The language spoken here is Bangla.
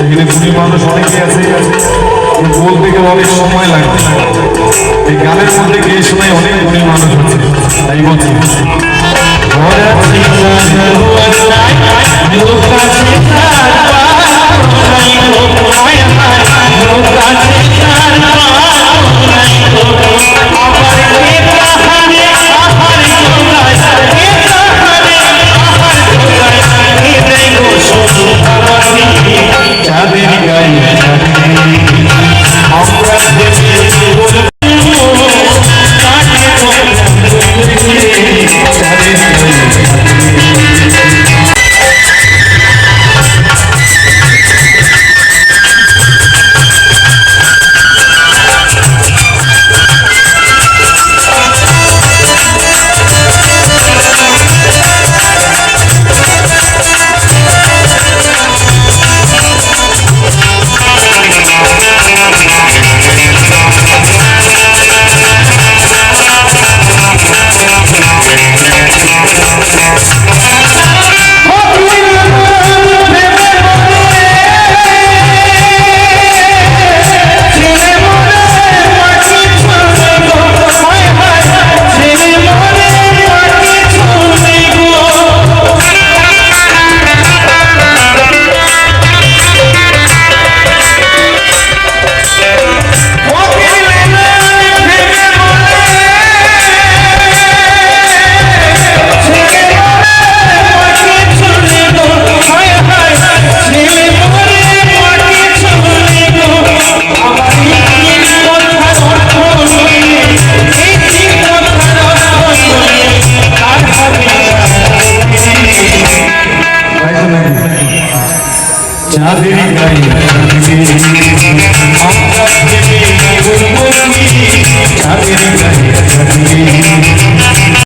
এখানে গুণী মানুষ আছে গোল থেকে অনেক সময় লাগে এই গানের মধ্যে গিয়ে শোনায় অনেক গুণী মানুষ চাঁদের গায়ে আমরা চাঁদের গায়ে